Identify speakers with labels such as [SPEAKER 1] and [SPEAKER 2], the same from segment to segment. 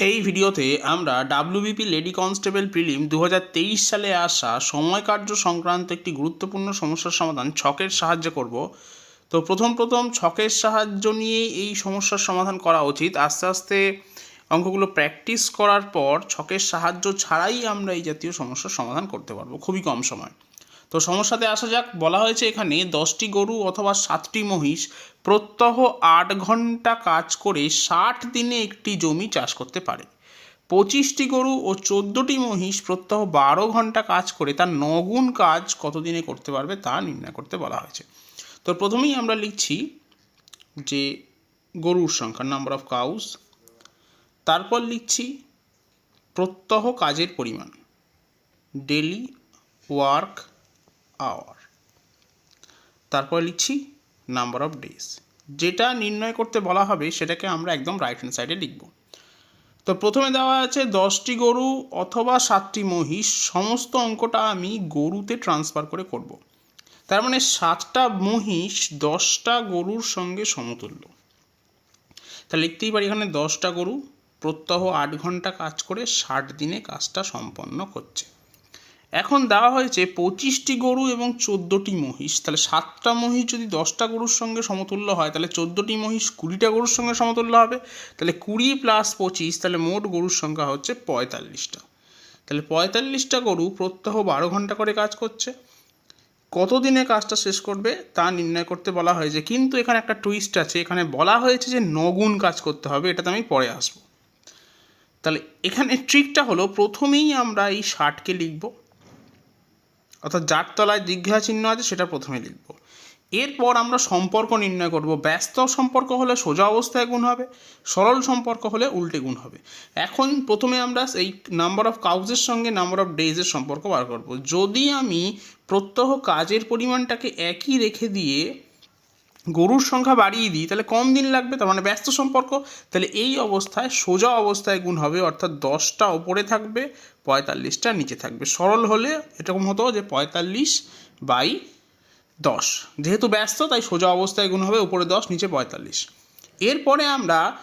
[SPEAKER 1] এই ভিডিওতে আমরা ডাব্লিউবিপি লেডি কনস্টেবল প্রিলিম দু হাজার তেইশ সালে আসা সময় কার্য সংক্রান্ত একটি গুরুত্বপূর্ণ সমস্যার সমাধান ছকের সাহায্যে করব। তো প্রথম প্রথম ছকের সাহায্য নিয়েই এই সমস্যার সমাধান করা উচিত। আস্তে আস্তে অঙ্কগুলো প্র্যাকটিস করার পর ছকের সাহায্য ছাড়াই আমরা এই জাতীয় সমস্যার সমাধান করতে পারব। খুবই কম সময়। তো সমস্যাতে আসা যাক, বলা হয়েছে এখানে দশটি গরু অথবা সাতটি মহিষ প্রত্যহ আট ঘণ্টা কাজ করে ষাট দিনে একটি জমি চাষ করতে পারে। পঁচিশটি গরু ও চোদ্দোটি মহিষ প্রত্যহ বারো ঘণ্টা কাজ করে তার নগুণ কাজ কত দিনে করতে পারবে তা নির্ণয় করতে বলা হয়েছে। তো প্রথমেই আমরা লিখছি যে গরুর সংখ্যা নাম্বার অফ কাউস তারপর লিখছি প্রত্যহ কাজের পরিমাণ ডেলি ওয়ার্ক আওয়ার তারপর লিখছি নাম্বার অফ ডেজ যেটা নির্ণয় করতে বলা হবে, সেটাকে আমরা একদম রাইট হ্যান্ড সাইডে লিখব। তো প্রথমে দেওয়া আছে, দশটি গরু অথবা সাতটি মহিষ, সমস্ত অঙ্কটা আমি গরুতে ট্রান্সফার করে করব। তার মানে সাতটা মহিষ দশটা গরুর সঙ্গে সমতুল্য। তা লিখতেই পারি এখানে দশটা গরু, প্রত্যহ আট ঘণ্টা কাজ করে ষাট দিনে কাজটা সম্পন্ন করছে। এখন দেওয়া হয়েছে পঁচিশটি গরু এবং চোদ্দোটি মহিষ। তাহলে সাতটা মহিষ যদি দশটা গরুর সঙ্গে সমতুল্য হয়, তাহলে চোদ্দোটি মহিষ কুড়িটা গরুর সঙ্গে সমতুল্য হবে। তাহলে কুড়ি প্লাস পঁচিশ, তাহলে মোট গরুর সংখ্যা হচ্ছে পঁয়তাল্লিশটা। তাহলে পঁয়তাল্লিশটা গরু প্রত্যহ বারো ঘণ্টা করে কাজ করছে। কত দিনে কাজটা শেষ করবে তা নির্ণয় করতে বলা হয়েছে। কিন্তু এখানে একটা টুইস্ট আছে, এখানে বলা হয়েছে যে নগুণ কাজ করতে হবে, এটাতে আমি পরে আসব। তাহলে এখানে ট্রিকটা হলো, প্রথমেই আমরা এই ষাটকে লিখব। অর্থাৎ যার তলায় জিজ্ঞাসা চিহ্ন আছে সেটা প্রথমে লিখব। এরপর আমরা সম্পর্ক নির্ণয় করব। ব্যস্ত সম্পর্ক হলে সোজা অবস্থায় গুণ হবে, সরল সম্পর্ক হলে উল্টে গুণ হবে। এখন প্রথমে আমরা এই নাম্বার অফ কাউজের সঙ্গে নাম্বার অফ ডেজের সম্পর্ক বার করব। যদি আমি প্রত্যহ কাজের পরিমাণটাকে একই রেখে দিয়ে গরুর সংখ্যা বাড়িয়ে দিই, তাহলে কম দিন লাগবে, তার মানে ব্যস্ত সম্পর্ক, তাহলে এই অবস্থায় সোজা অবস্থায় গুণ হবে, অর্থাৎ দশটা ওপরে থাকবে, পঁয়তাল্লিশটা নিচে থাকবে। সরল হলে এরকম হতো যে পঁয়তাল্লিশ বাই দশ। যেহেতু ব্যস্ত, তাই সোজা অবস্থায় গুণ হবে, উপরে দশ, নিচে পঁয়তাল্লিশ। এরপরে আমরা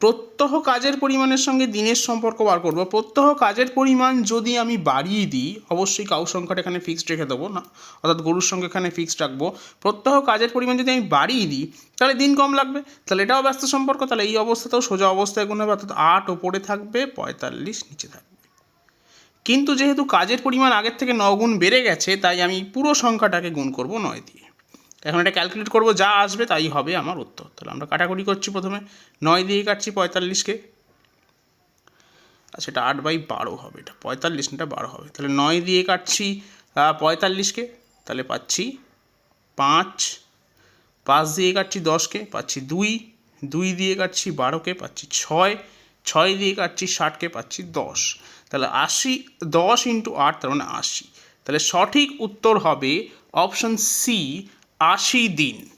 [SPEAKER 1] প্রত্যহ কাজের পরিমাণের সঙ্গে দিনের সম্পর্ক বার করব। প্রত্যহ কাজের পরিমাণ যদি আমি বাড়িয়ে দিই, অবশ্যই কাউ সংখ্যাটা এখানে ফিক্সড রেখে দেবো, না? অর্থাৎ গরুর সঙ্গে এখানে ফিক্সড রাখব। প্রত্যহ কাজের পরিমাণ যদি আমি বাড়িয়ে দিই, তাহলে দিন কম লাগবে। তাহলে এটাও ব্যস্ত সম্পর্ক, তাহলে এই অবস্থাতেও সোজা অবস্থায় গুণ হবে, অর্থাৎ আট ওপরে থাকবে, পঁয়তাল্লিশ নিচে থাকবে। কিন্তু যেহেতু কাজের পরিমাণ আগের থেকে নগুণ বেড়ে গেছে, তাই আমি পুরো সংখ্যাটাকে গুণ করব নয় দিয়ে। এখন এটা ক্যালকুলেট করব, যা আসবে তাই হবে আমার উত্তর। তাহলে আমরা কাটাকুটি করছি প্রথমে। নয় দিয়ে কাটছি পঁয়তাল্লিশকে আচ্ছা এটা আট বাই বারো হবে, এটা পঁয়তাল্লিশ এটা বারো হবে। তাহলে নয় দিয়ে কাটছি পঁয়তাল্লিশকে তাহলে পাচ্ছি পাঁচ। পাঁচ দিয়ে কাটছি দশকে পাচ্ছি দুই। দুই দিয়ে কাটছি বারোকে পাচ্ছি ছয়। ছয় দিয়ে কাটছি ষাটকে পাচ্ছি দশ। তাহলে আশি, দশ ইন্টু আট, তার মানে আশি। তাহলে সঠিক উত্তর হবে অপশন সি আশি দিন।